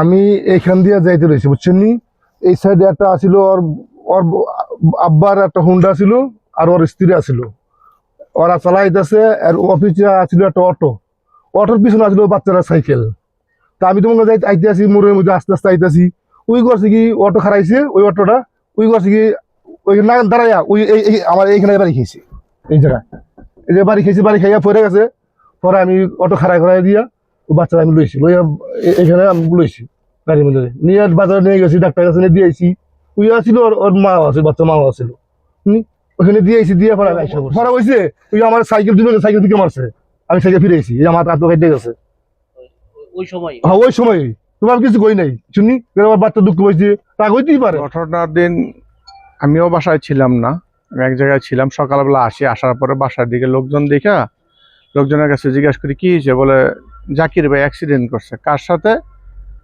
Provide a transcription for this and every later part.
আমি এইখান দিয়ে যাইতে রয়েছি, বুঝছেন নি? এই সাইডে একটা আছিল, ওর ওর আব্বার একটা হুন্ডা ছিল, আর ওর স্ত্রী আছিল। ওরা চালাইতেছে, আর অফিসে আছিল একটা অটো। অটোর পিছনে আছিল বাচ্চারা সাইকেল। তা আমি তোমাকে যাই আইতে আসি, মোড়ের মধ্যে আস্তে আস্তে আইতেছি ওই করছে কি অটো খারাইছে ওই অটোটা, ওই করছে কি ওই না, দাঁড়াইয়া, ওই, এই আমার এইখানে বাড়ি খেয়েছে। এই জায়গায়। এই যে বাড়ি খেয়েছি, বাড়ি খাইয়া পড়ে গেছে। পরে আমি অটো খারাই খারাই দিয়া বাচ্চারা আমি লইছি লইয়া এখানে আমি লইছি গাড়ির মধ্যে। নিয়ে বাজারে নিয়ে গেছি ডাক্তার কাছে নিয়ে দিয়েছি ওই আসছিল ওর ওর মা আছে বাচ্চা মাও আছিল। হুম? ওখানে দিয়েছি দিয়ে পড়ছি। পরে হয়েছে ওই আমার সাইকেল দিল সাইকেল থেকে মারছে। আমি সাইকেল ফিরেছি এই আমার হাত কেটে গেছে। ওই সময়? হ্যাঁ ওই সময়। তোমার কিছু কই নাই শুনি? আমার বাচ্চা দুঃখ হয়েছে তা হইতেই পারে। ঘটনার দিন আমিও বাসায় ছিলাম না। আমি এক জায়গায় ছিলাম সকালবেলা আসি আসার পরে বাসার দিকে লোকজন দেখা লোকজনের কাছে জিজ্ঞাসা করি কি হয়েছে বলে জাকির ভাই অ্যাক্সিডেন্ট করছে। কার সাথে?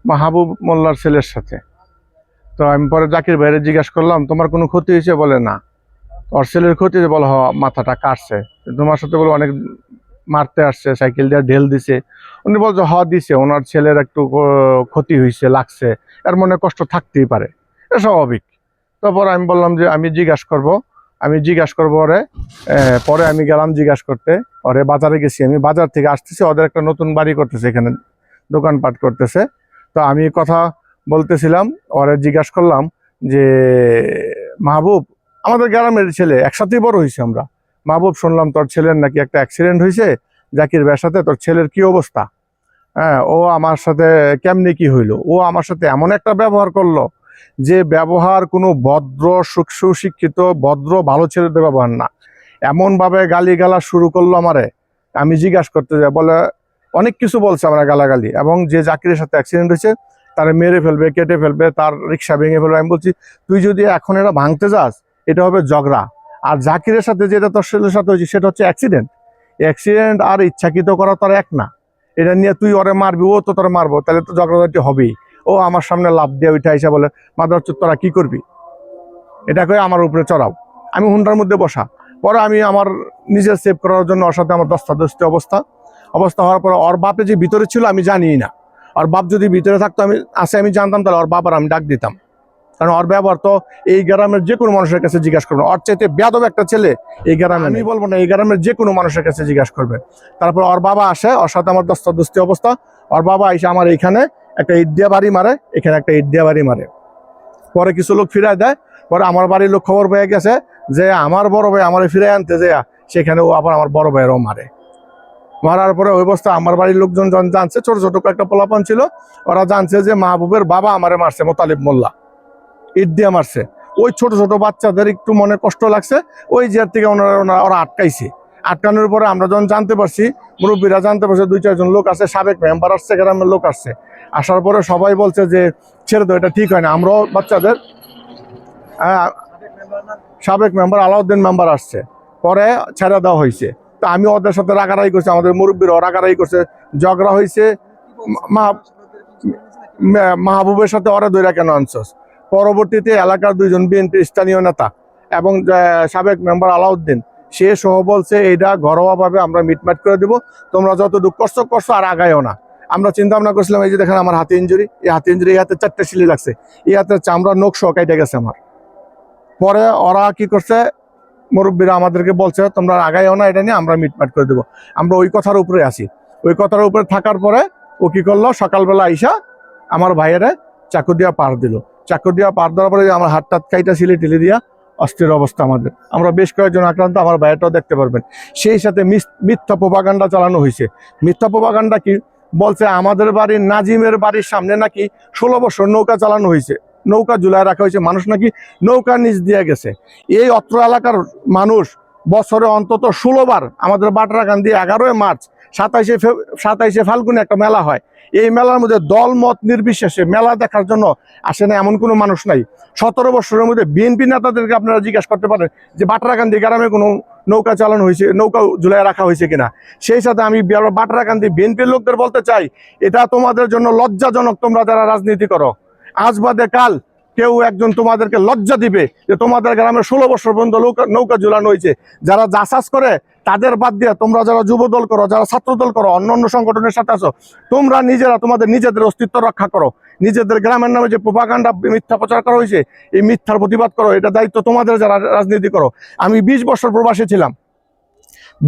মাহবুব মোল্লার ছেলের সাথে। তো আমি পরে জাকির ভাইয়ের জিজ্ঞাসা করলাম, তোমার কোনো ক্ষতি হয়েছে? বলে, না। ওর ছেলের ক্ষতি হয়েছে, বলে হ মাথাটা কাটছে। তোমার সাথে বলে অনেক মারতে আসছে, সাইকেল দিয়ে ঢেল দিছে। উনি বলছে, হ, দিছে। ওনার ছেলের একটু ক্ষতি হয়েছে, লাগছে। এর মনে কষ্ট থাকতেই পারে। এটা স্বাভাবিক। তারপর আমি বললাম যে, আমি জিজ্ঞাসা করব আমি জিজ্ঞাসা করব ওরে পরে আমি গেলাম জিজ্ঞাসা করতে, ওরে বাজারে গেছি, আমি বাজার থেকে আসতেছি, ওদের একটা নতুন বাড়ি করতেছে এখানে, দোকানপাট করতেছে। তো আমি কথা বলতেছিলাম, ওরে জিজ্ঞাসা করলাম যে, মাহবুব, আমাদের গ্রামের ছেলে একসাথেই বড় হয়েছে আমরা। মাহবুব, শুনলাম তোর ছেলের নাকি একটা অ্যাক্সিডেন্ট হয়েছে, জাকির ভাইয়ের সাথে, তোর ছেলের কি অবস্থা? হ্যাঁ ও আমার সাথে কেমনি কি হইল? ও আমার সাথে এমন একটা ব্যবহার করল যে ব্যবহার কোনো ভদ্র সুশিক্ষিত, ভদ্র, ভালো ছেলেদের ব্যবহার না। এমনভাবে গালিগালা শুরু করল আমারে। আমি জিজ্ঞাসা করতে যাই, বলে, অনেক কিছু বলছে আমরা গালাগালি এবং যে জাকিরের সাথে অ্যাক্সিডেন্ট হয়েছে, তারা মেরে ফেলবে, কেটে ফেলবে, তার রিক্সা ভেঙে ফেলবে। আমি বলছি, তুই যদি এখন এটা ভাঙতে যাস, এটা হবে ঝগড়া। আর জাকিরের সাথে যেটা তোর ছেলের সাথে হয়েছে, সেটা হচ্ছে অ্যাক্সিডেন্ট অ্যাক্সিডেন্ট আর ইচ্ছাকৃত করা তার এক না। এটা নিয়ে তুই ওরে মারবি, ও তো তোরা মারবো, তাহলে তো ঝগড়াঝাটি হবেই। ও আমার সামনে লাভ দিয়ে উঠে আইসা বলে মাদার তোরা কি করবি? এটা করে আমার উপরে চড়াও। আমি হুন্ডার মধ্যে বসা। পরে আমি আমার নিজের সেভ করার জন্য ওর সাথে আমার দস্তাদস্তি অবস্থা। অবস্থা হওয়ার পর ওর বাপে যে ভিতরে ছিল আমি জানিই না। ওর বাপ যদি ভিতরে থাকতো আমি আসে আমি জানতাম তাহলে ওর বাবার আমি ডাক দিতাম। কারণ ওর ব্যবহার তো এই গ্রামের যে কোনো মানুষের কাছে জিজ্ঞাসা করবেন। ওর চাইতে বেদব একটা ছেলে এই গ্রামে আমি বলব না এই গ্রামের যে কোনো মানুষের কাছে জিজ্ঞাসা করবেন। তারপর ওর বাবা আসে ওর সাথে আমার দস্তাদস্তি অবস্থা। ওর বাবা এসে আমার এইখানে একটা ইট বাড়ি মারে, এখানে একটা ইট বাড়ি মারে। পরে কিছু লোক ফিরায় দেয়, পরে আমার বাড়ির লোক খবর পেয়ে গেছে যে আমার বড় ভাই আমার ফিরে আনতে যে সেখানে ও আবার আমার বড় ভাইয়েরও মারে। মারার পরে ওই অবস্থা, আমার বাড়ির লোকজন জানছে, ছোট ছোট একটা পোলাপান ছিল, ওরা জানছে যে মাহবুবের বাবা আমারে মারছে, মোতালিব মোল্লা। ইট মারছে। ওই ছোট ছোট বাচ্চাদের একটু মনে কষ্ট লাগছে, ওই জের থেকে ওনারা ওনারা- ওরা আটকাইছে। আটকানোর পরে আমরা যখন জানতে পারছি, মুরব্বীরা জানতে পারছে, দুই চারজন লোক আছে, সাবেক মেম্বার আসছে, গ্রামের লোক আসছে। আসার পরে সবাই বলছে যে ছেড়ে দাও এটা ঠিক হয় না। আমরাও বাচ্চাদের আহ, সাবেক মেম্বার আলাউদ্দিন মেম্বার আসছে। পরে ছেড়ে দেওয়া হয়েছে। তো আমি ওদের সাথে রাগারাই করছি আমাদের মুরব্বীরা রাগারাই করছে ঝগড়া হয়েছে। মাহবুবের সাথে ওরা দৈরা কেন আনছস? পরবর্তীতে এলাকার দুইজন বিএনপি স্থানীয় নেতা এবং সাবেক মেম্বার আলাউদ্দিন সে সহ বলছে এইটা ঘরোয়াভাবে আমরা মিটমাট করে দিব। তোমরা যতটুকু কষ্ট করছ আর আগায়ও না। আমরা চিন্তা ভাবনা করছিলাম, এই যে দেখেন আমার হাতে ইঞ্জুরি এই হাতে ইঞ্জুরি এই হাতে চারটে সিলি লাগছে। এই হাতে চামড়া নখ কেটে গেছে আমার। পরে ওরা কি করছে, মুরব্বীরা আমাদেরকে বলছে, তোমরা আগাইও না, এটা নিয়ে আমরা মিটমাট করে দেবো। আমরা ওই কথার উপরে আসি ওই কথার উপরে থাকার পরে ও কি করল, সকালবেলা আইসা আমার ভাইয়েরে চাকু দিয়া পার দিল। চাকু দিয়া পার দেওয়ার পরে আমার হাত টাত কাইটা সিলে টেলে দিয়া, অস্থির অবস্থা আমাদের। আমরা বেশ কয়েকজন আক্রান্ত, আমার ভাইয়াটাও দেখতে পারবেন। সেই সাথে মিথ্যা প্রপাগান্ডা চালানো হয়েছে মিথ্যা প্রপাগান্ডা কি বলছে, আমাদের বাড়ির নাজিমের বাড়ির সামনে নাকি ষোলো বছর নৌকা চালানো হয়েছে। নৌকা ঝুলায় রাখা হয়েছে। মানুষ নাকি নৌকা নিচ দিয়ে গেছে। এই অত্র এলাকার মানুষ বছরে অন্তত ষোলো বার আমাদের বাটরাকান্দি এগারোই মার্চ, সাতাইশে ফে- সাতাইশে ফাল্গুনে একটা মেলা হয়। এই মেলার মধ্যে দল মত নির্বিশেষে মেলা দেখার জন্য আসে না এমন কোনো মানুষ নাই। সতেরো বছরের মধ্যে বিএনপি নেতাদেরকে আপনারা জিজ্ঞাসা করতে পারেন যে বাটরাকান্দি গ্রামে কোনো নৌকা চালানো হয়েছে, নৌকা ঝুলাই রাখা হয়েছে কিনা। সেই সাথে আমি বাটরাকান্দি বিএনপির লোকদের বলতে চাই, এটা তোমাদের জন্য লজ্জাজনক তোমরা যারা রাজনীতি করো। আজ বাদে কাল কেউ একজন তোমাদেরকে লজ্জা দিবে যে তোমাদের গ্রামে ষোলো বছর পর্যন্ত নৌকা ঝুলানো হয়েছে। যারা যাচাস করে তাদের বাদ দিয়ে তোমরা যারা যুব দল করো, যারা ছাত্র দল করো, অন্য অন্য সংগঠনের সাথে আছো, তোমরা নিজেরা তোমাদের নিজেদের অস্তিত্ব রক্ষা করো। নিজেদের গ্রামের নামে যে প্রোপাগান্ডা মিথ্যা প্রচার করা হয়েছে, এই মিথ্যার প্রতিবাদ করো, এটা দায়িত্ব তোমাদের যারা রাজনীতি করো। আমি বিশ বছর প্রবাসী ছিলাম।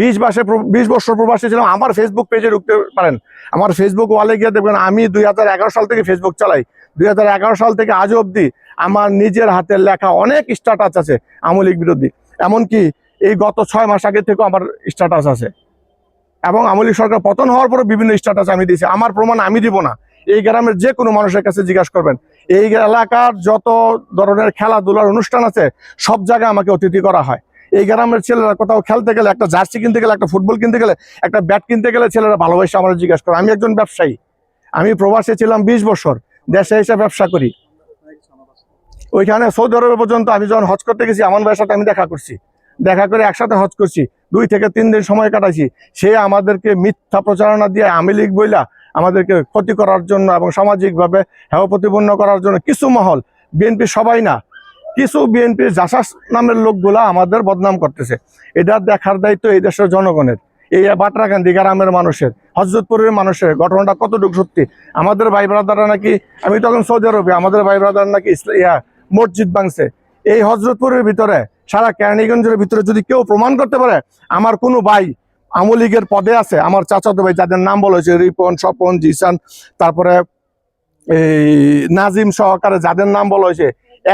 বিশ মাসে বিশ বছর প্রবাসী ছিলাম, আমার ফেসবুক পেজে ঢুকতে পারেন। আমার ফেসবুক ওয়ালে গিয়ে দেখবেন, আমি দুই হাজার এগারো সাল থেকে ফেসবুক চালাই। দুই হাজার এগারো সাল থেকে আজও অবধি আমার নিজের হাতের লেখা অনেক স্ট্যাটাস আছে, আমলিক বিরোধী। এমনকি এই গত ছয় মাস আগে থেকেও আমার স্ট্যাটাস আছে। এবং আমলিক সরকার পতন হওয়ার পরে বিভিন্ন স্ট্যাটাস আমি দিয়েছি। আমার প্রমাণ আমি দিব না। এই গ্রামের যে কোনো মানুষের কাছে জিজ্ঞাসা করবেন। এই এলাকার যত ধরনের খেলাধুলার অনুষ্ঠান আছে, সব জায়গায় আমাকে অতিথি করা হয়। এই গ্রামের ছেলেরা কোথাও খেলতে গেলে, একটা জার্সি কিনতে গেলে, একটা ফুটবল কিনতে গেলে, একটা ব্যাট কিনতে গেলে ছেলেরা ভালোবাসে আমার জিজ্ঞাসা করে। আমি একজন ব্যবসায়ী। আমি প্রবাসে ছিলাম বিশ বছর। দেশে এসে ব্যবসা করি। ওইখানে সৌদি আরবে পর্যন্ত আমি যখন হজ করতে গেছি, আমার ভাইয়ের সাথে আমি দেখা করছি। দেখা করে একসাথে হজ করছি। দুই থেকে তিন দিন সময় কাটাইছি। সে আমাদেরকে মিথ্যা প্রচারণা দিয়ে আমি লীগ বইলা আমাদেরকে ক্ষতি করার জন্য এবং সামাজিকভাবে হেয় প্রতিপন্ন করার জন্য কিছু মহল, বিএনপি সবাই না, কিছু বিএনপির জাসাস নামের লোকগুলা আমাদের বদনাম করতেছে। এটা দেখার দায়িত্ব এই দেশের জনগণের। এই বাটরাকান্দি গ্রামের মানুষের, হজরতপুরের মানুষের ঘটনাটা কতটুকু সত্যি? আমাদের ভাই ব্রাদাররা নাকি, আমি তখন সৌদি আরবে, আমাদের ভাই ব্রাদার নাকি ইয়া মসজিদ ভাঙছে। এই হজরতপুরের ভিতরে সারা কেরানীগঞ্জের ভিতরে যদি কেউ প্রমাণ করতে পারে, আমার কোনো ভাই আমলীগের পদে আছে, আমার চাচাতো ভাই যাদের নাম বলা হয়েছে, রিপন, স্বপন, জিসান, তারপরে এই নাজিম সহকারে যাদের নাম বলা হয়েছে,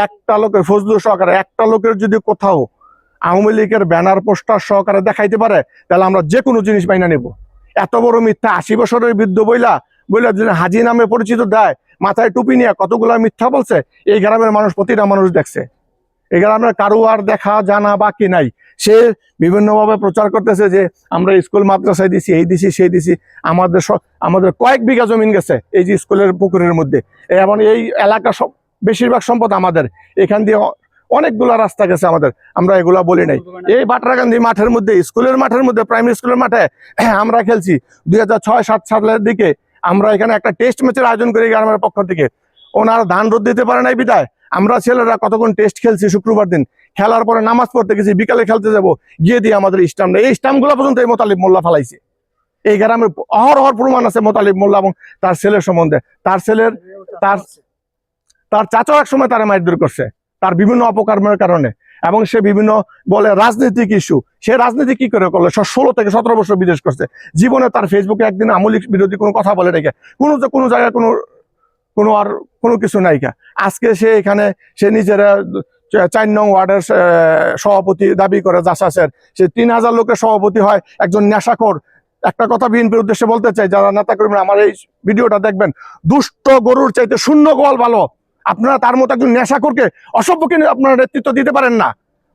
একটা লোকের ফজলু সহকারে, একটা লোকের যদি কোথাও আওয়ামী লীগের ব্যানার, পোস্টার সহকারে দেখাইতে পারে, তাহলে আমরা যে কোনো জিনিস বাইনা নেব। এত বড় মিথ্যা, আশি বছরের বৃদ্ধ বইলা বইলা যদি হাজি নামে পরিচিত দেয়, মাথায় টুপি নিয়ে কতগুলা মিথ্যা বলছে, এই গ্রামের মানুষ, প্রতিটা মানুষ দেখছে। এই আমরা কারও আর দেখা, জানা, বাকি নাই। সে বিভিন্নভাবে প্রচার করতেছে যে, আমরা স্কুল মাদ্রাসায় দিছি, এই দিছি, সেই দিছি। আমাদের আমাদের কয়েক বিঘা জমিন গেছে এই যে স্কুলের পুকুরের মধ্যে। এবং এই এলাকা সব বেশিরভাগ সম্পদ আমাদের। এখান দিয়ে অনেকগুলা রাস্তা গেছে আমাদের। আমরা এগুলা বলি নাই। এই বাটরাকান্দি মাঠের মধ্যে, স্কুলের মাঠের মধ্যে, প্রাইমারি স্কুলের মাঠে আমরা খেলছি। দুই হাজার ছয়, সাত সালের দিকে আমরা এখানে একটা টেস্ট ম্যাচের আয়োজন করি গ্রামের পক্ষ থেকে। ওনারা ধান রোদ দিতে পারে নাই বিদায় আমরা ছেলেরা কতক্ষণ টেস্ট খেলছি শুক্রবার দিন? খেলার পরে নামাজ পড়তে গেছি, বিকালে খেলতে যাব, গিয়ে দিয়ে আমাদের স্টাম্প এই স্টাম্পগুলো পর্যন্ত এই মোতালিব মোল্লা ফালাইছে। এই গ্রামের অহর অহর প্রমাণ আছে মোতালিব মোল্লা এবং তার ছেলের সম্বন্ধে। তার ছেলের, তার তার চাচাও এক সময় তারা মারধর করছে, তার বিভিন্ন অপকর্মের কারণে। এবং সে বিভিন্ন বলে রাজনৈতিক ইস্যু সে রাজনীতি কি করে করল? ষোলো থেকে সতেরো বছর বিদেশ করছে। জীবনে তার ফেসবুকে একদিন আমলিক বিরোধী কোনো কথা বলে রেখে, কোনো কোনো জায়গায় কোনো কোনো আর কোনো কিছু নাই কা। আজকে সে এখানে, সে নিজেরা চার নং ওয়ার্ডের সভাপতি দাবি করে জাসাসের সে তিন হাজার লোকের সভাপতি হয়, একজন নেশাখোর। একটা কথা বিএনপির উদ্দেশ্যে বলতে চাই, যারা নেতা কর্মীরা আমার এই ভিডিওটা দেখবেন, দুষ্ট গরুর চাইতে শূন্য গোয়াল ভালো। আপনারা তার মতো একজন নেশাখোরকে অসভ্যকে আপনারা নেতৃত্ব দিতে পারেন না।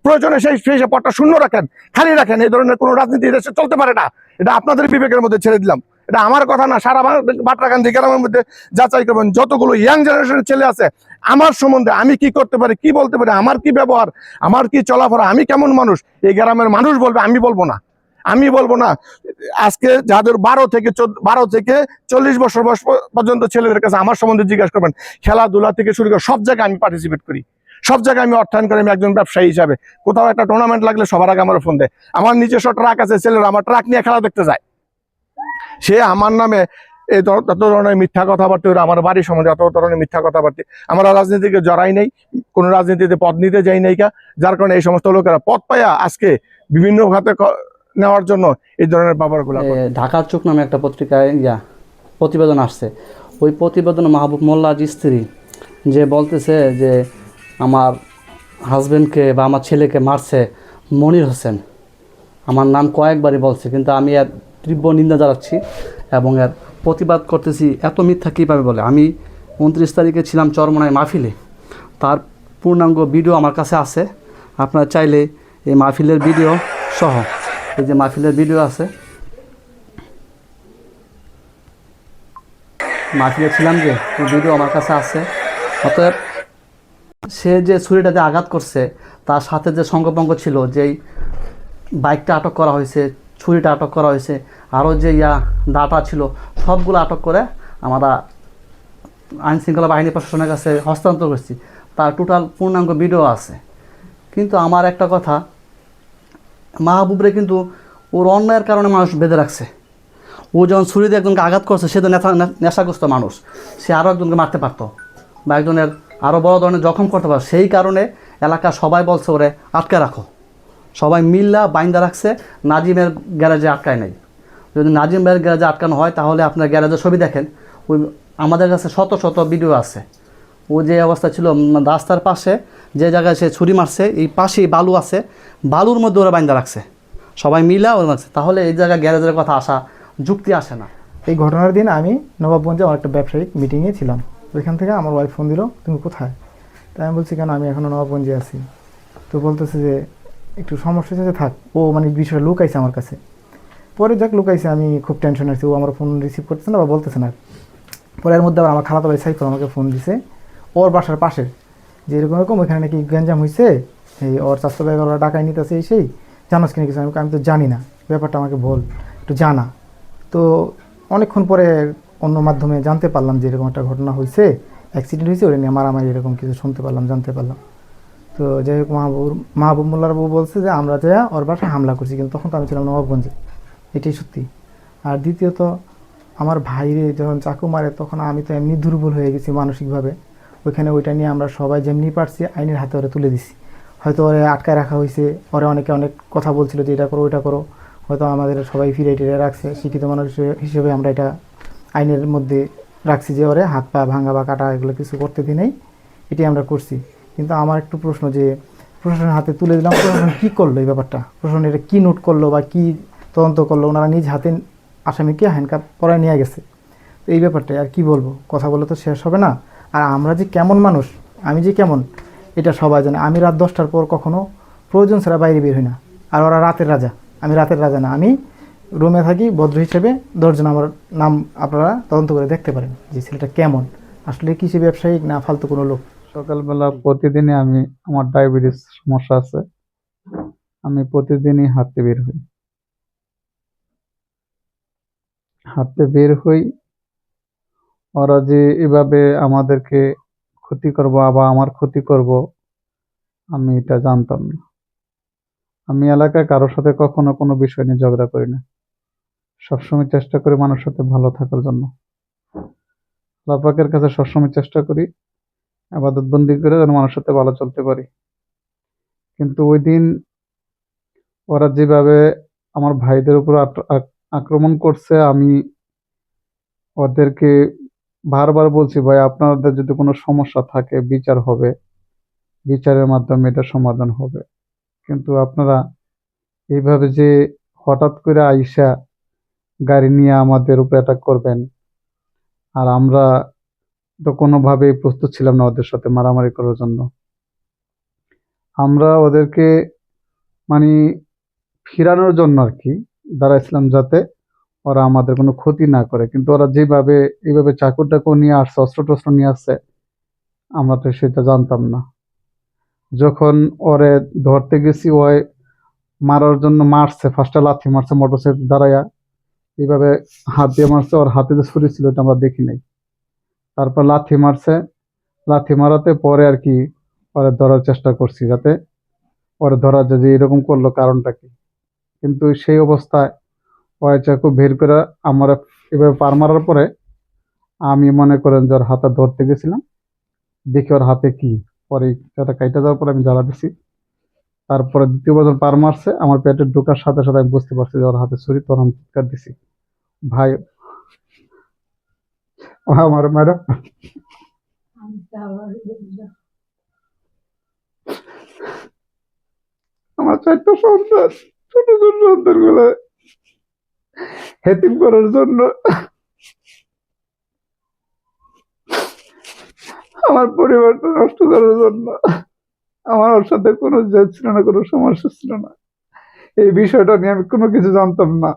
প্রয়োজনে সেই সেই পদটা শূন্য রাখেন, খালি রাখেন। এই ধরনের কোনো রাজনীতি দেশে চলতে পারে না। এটা আপনাদের বিবেকের মধ্যে ছেড়ে দিলাম। এটা আমার কথা না, সারা বাটরাকান্দি গ্রামের মধ্যে যাচাই করবেন। যতগুলো ইয়াং জেনারেশনের ছেলে আছে, আমার সম্বন্ধে আমি কি করতে পারি, কি বলতে পারি, আমার কি ব্যবহার, আমার কি চলাফেরা, আমি কেমন মানুষ? এই গ্রামের মানুষ বলবে, আমি বলব না। আমি বলব না, আজকে যাদের বারো থেকে বারো থেকে চল্লিশ বছর বয়স পর্যন্ত ছেলেদের কাছে আমার সম্বন্ধে জিজ্ঞাসা করবেন, খেলাধুলা থেকে শুরু করে সব জায়গায় আমি পার্টিসিপেট করি। সব জায়গায় আমি অর্থায়ন করি, আমি একজন ব্যবসায়ী হিসাবে। কোথাও একটা টুর্নামেন্ট লাগলে সবার আগে আমার ফোন দেয়। আমার নিজস্ব ট্রাক আছে, ছেলেরা আমার ট্রাক নিয়ে খেলা দেখতে যায়। সে আমার নামে এই তত ধরনের মিথ্যা কথাবার্তা আমার বাড়ির সম্বন্ধে অত ধরনের মিথ্যা কথাবার্তা। আমরা রাজনীতিকে জড়াই নেই কোনো রাজনীতিতে পদ নিতে যাই নাই কা। যার কারণে এই সমস্ত লোকেরা পদ পায়া আজকে বিভিন্ন খাতে নেওয়ার জন্য এই ধরনের ব্যাপারগুলো ঢাকার চোখ নামে একটা পত্রিকায় ইয়া প্রতিবেদন আসছে। ওই প্রতিবেদনে মাহবুব মোল্লার স্ত্রী যে বলতেছে যে আমার হাজবেন্ডকে বা আমার ছেলেকে মারছে মনির হোসেন। আমার নাম কয়েকবারই বলছে কিন্তু আমি এর তীব্র নিন্দা জানাচ্ছি এবং এর প্রতিবাদ করতেছি। এত মিথ্যা কীভাবে বলে? আমি উনত্রিশ তারিখে ছিলাম চরমনায় মাহফিলে। তার পূর্ণাঙ্গ ভিডিও আমার কাছে আছে। আপনারা চাইলে এই মাহফিলের ভিডিও সহ, এই যে মাহফিলের ভিডিও আছে। মাহফিলে ছিলাম যে ওই ভিডিও আমার কাছে আছে। অতএব সে যে ছুরিটাতে আঘাত করছে, তার সাথে যে সঙ্গপঙ্গ ছিল, যেই বাইকটা আটক করা হয়েছে ছুরিটা আটক করা হয়েছে। আরও যে ইয়া ডাটা ছিল, সবগুলো আটক করে আমরা আইন শৃঙ্খলা বাহিনী প্রশাসনের কাছে হস্তান্তর করছি। তার টোটাল পূর্ণাঙ্গ ভিডিও আছে। কিন্তু আমার একটা কথা, মাহবুবরে কিন্তু ওর অন্যায়ের কারণে মানুষ বেঁধে রাখছে। ও যখন ছুরি দিয়ে একজনকে আঘাত করছে, সে তো নেশা, নেশাগ্রস্ত মানুষ। সে আরও একজনকে মারতে পারতো বা একজনের আরও বড় ধরনের জখম করতে পারতো। সেই কারণে এলাকা সবাই বলছে ওরে আটকে রাখো। সবাই মিল্লা বাইন্দা রাখছে, নাজিমের গ্যারেজে আটকায় নাই। যদি নাজিম ভাইয়ের গ্যারেজে আটকানো হয়, তাহলে আপনার গ্যারেজের ছবি দেখেন। ওই আমাদের কাছে শত শত ভিডিও আছে। ও যে অবস্থা ছিল রাস্তার পাশে, যে জায়গায় সে ছুরি মারছে, এই পাশেই বালু আছে, বালুর মধ্যে ওরা বাইন্দা রাখছে। সবাই মিলা ওরা রাখছে। তাহলে এই জায়গায় গ্যারেজের কথা আসা, যুক্তি আসে না। এই ঘটনার দিন আমি নবাবগঞ্জে আমার একটা ব্যবসায়িক মিটিংয়ে ছিলাম। ওইখান থেকে আমার ওয়াইফ ফোন দিল, তুমি কোথায়? তাই আমি বলছি, কেন? আমি এখনও নবাবগঞ্জে আছি। তো বলতেছে যে একটু সমস্যা হচ্ছে, থাক, ও মানে বিষয়টা লুকাইছে আমার কাছে। পরে যাক, লুকাইছে, আমি খুব টেনশন আছি, ও আমার ফোন রিসিভ করতেছে না বা বলতেছে না। পরে এর মধ্যে আবার আমার খালাতো ভাই সাইফুল আমাকে ফোন দিছে, ওর বাসার পাশে যে এরকম এরকম, ওইখানে নাকি গ্যাঞ্জাম হয়েছে এই ওর স্বাস্থ্য ভাই ওরা ডাকাই নিতেছে, এই সেই, জানোস কিনা কিছু, আমি আমি তো জানি না, ব্যাপারটা আমাকে বল, একটু জানা। তো অনেকক্ষণ পরে অন্য মাধ্যমে জানতে পারলাম যে এরকম একটা ঘটনা হয়েছে অ্যাক্সিডেন্ট হয়েছে ওটা নিয়ে মারামারি এরকম কিছু শুনতে পারলাম, জানতে পারলাম। তো যাই হোক, মাহবুব মাহবুব মোল্লার বউ বলছে যে, আমরা যা ওর বাসায় হামলা করছি, কিন্তু তখন তো আমি ছিলাম নবাবগঞ্জে। এটাই সত্যি। আর দ্বিতীয়ত, আমার ভাইরে যখন চাকু মারে, তখন আমি তো এমনি দুর্বল হয়ে গেছি মানসিকভাবে। ওইখানে ওইটা নিয়ে আমরা সবাই যেমনি পারছি, আইনের হাতে ওরে তুলে দিছি। হয়তো ওরে আটকায় রাখা হয়েছে ওরে অনেকে অনেক কথা বলছিল যে, এটা করো, ওইটা করো। হয়তো আমাদের সবাই ফিরে টিরে রাখছে। শিক্ষিত মানুষ হিসেবে- আমরা এটা আইনের মধ্যে রাখছি যে, ওরে হাত পা ভাঙা বা কাটা এগুলো কিছু করতে দিই নাই। এটাই আমরা করছি। কিন্তু আমার একটু প্রশ্ন যে প্রশাসনের হাতে তুলে দিলাম, প্রশাসন কী করল এই ব্যাপারটা? প্রশাসন এটা কী নোট করল বা কী তদন্ত করল? ওনারা নিজ হাতে আসামিকে হ্যান্ডকাপ পরায় নিয়ে গেছে। তো এই ব্যাপারটা আর কি বলব? কথা বলে তো শেষ হবে না। আর আমরা যে কেমন মানুষ, আমি যে কেমন, এটা সবাই জানে। আমি রাত দশটার পর কখনো প্রয়োজন ছাড়া বাইরে বের হই না। আর ওরা রাতের রাজা। আমি রাতের রাজা না। আমি রুমে থাকি, ভদ্র হিসেবে দশজন আমার নাম আপনারা তদন্ত করে দেখতে পারেন যে ছেলেটা কেমন। আসলে কৃষি ব্যবসায়িক না ফালতু কোনো লোক? সকালবেলা প্রতিদিনই আমি, আমার ডায়াবেটিস সমস্যা আছে, আমি প্রতিদিনই হাঁটতে বের হই। হাঁটতে বের হই, ওরা যে এভাবে আমাদেরকে ক্ষতি করব আবার আমার ক্ষতি করব, আমি এটা জানতাম না। আমি এলাকায় কারোর সাথে কখনো কোনো বিষয় নিয়ে ঝগড়া করি না। সবসময় চেষ্টা করি মানুষের সাথে ভালো থাকার জন্য। আল্লাহ কাছে সবসময় চেষ্টা করি আবাদত বন্দি করে যেন মানুষের সাথে ভালো চলতে পারি। কিন্তু ওই দিন ওরা যেভাবে আমার ভাইদের উপর আক্রমণ করছে, আমি ওদেরকে বারবার বলছি, ভাই, আপনাদের যদি কোনো সমস্যা থাকে, বিচার হবে। বিচারের মাধ্যমে এটা সমাধান হবে। কিন্তু আপনারা এইভাবে যে হঠাৎ করে আইসা গাড়ি নিয়ে আমাদের উপরে অ্যাটাক করবেন, আর আমরা তো কোনোভাবেই প্রস্তুত ছিলাম না ওদের সাথে মারামারি করার জন্য। আমরা ওদেরকে মানে ফিরানোর জন্য আর কি দাঁড়াইছিলাম যাতে ওরা আমাদের কোনো ক্ষতি না করে। কিন্তু ওরা যেভাবে, এইভাবে চাকু টাকু নিয়ে আসছে অস্ত্র টস্ত্র নিয়ে আসছে, আমরা তো সেটা জানতাম না। যখন ওরে ধরতে গেছি, ওই মারার জন্য মারছে, ফার্স্টে লাথি মারছে, মোটরসাইকেল দাঁড়াইয়া এইভাবে হাত দিয়ে মারছে, ওর হাতে যে ছুরি ছিল এটা আমরা দেখি নাই। তারপর লাথি মারছে। লাথি মারাতে পরে আর কি পরে ধরার চেষ্টা করছি যাতে পরে ধরা যায় যে এরকম করল কারণটা কি। কিন্তু সেই অবস্থায় ওই চাকু বের করে আমার এভাবে পার মারার পরে আমি মনে করেন যে ওর হাতে ধরতে গেছিলাম। দেখি ওর হাতে কি। পরে সেটা কাইটা যাওয়ার পরে আমি জ্বালা দিছি। তারপরে দ্বিতীয় বছর পার মারছে, আমার পেটে ঢোকার সাথে সাথে আমি বুঝতে পারছি যে ওর হাতে ছুরি তখন আমি চিৎকার দিছি। ভাই আমার ম্যাডাম আমার চারটা সন্তান ছোট ছোট সন্তানগুলো হেতিম করার জন্য আমার পরিবারটা নষ্ট করার জন্য আমার ওর সাথে কোনো জেদ ছিল না কোনো সমস্যা ছিল না এই বিষয়টা নিয়ে আমি কোনো কিছু জানতাম না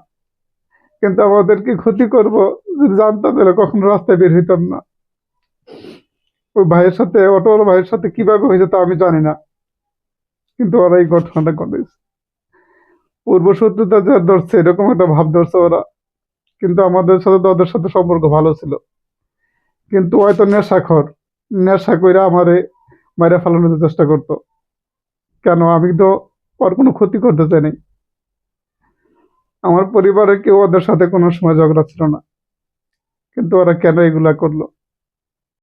কিন্তু আমাদেরকে ক্ষতি করব। যদি জানতাম তাহলে কখনো রাস্তায় বের হইতাম না। ওই ভাইয়ের সাথে, অটোওয়ালা ভাইয়ের সাথে কীভাবে হয়েছে তা আমি জানি না। কিন্তু ওরা এই ঘটনাটা ঘটেছে। পূর্ব শত্রুতা যা ধরছে, এরকম একটা ভাব ধরছে ওরা। কিন্তু আমাদের সাথে তো ওদের সাথে সম্পর্ক ভালো ছিল। কিন্তু হয়তো নেশাখর। নেশা কইরা আমারে মেরে ফেলানোর চেষ্টা করতো। কেন? আমি তো ওর কোনো ক্ষতি করতে চাইনি। আমার পরিবারের কেউ ওদের সাথে কোনো সময় ঝগড়া ছিল না। কিন্তু ওরা কেন এগুলা করল?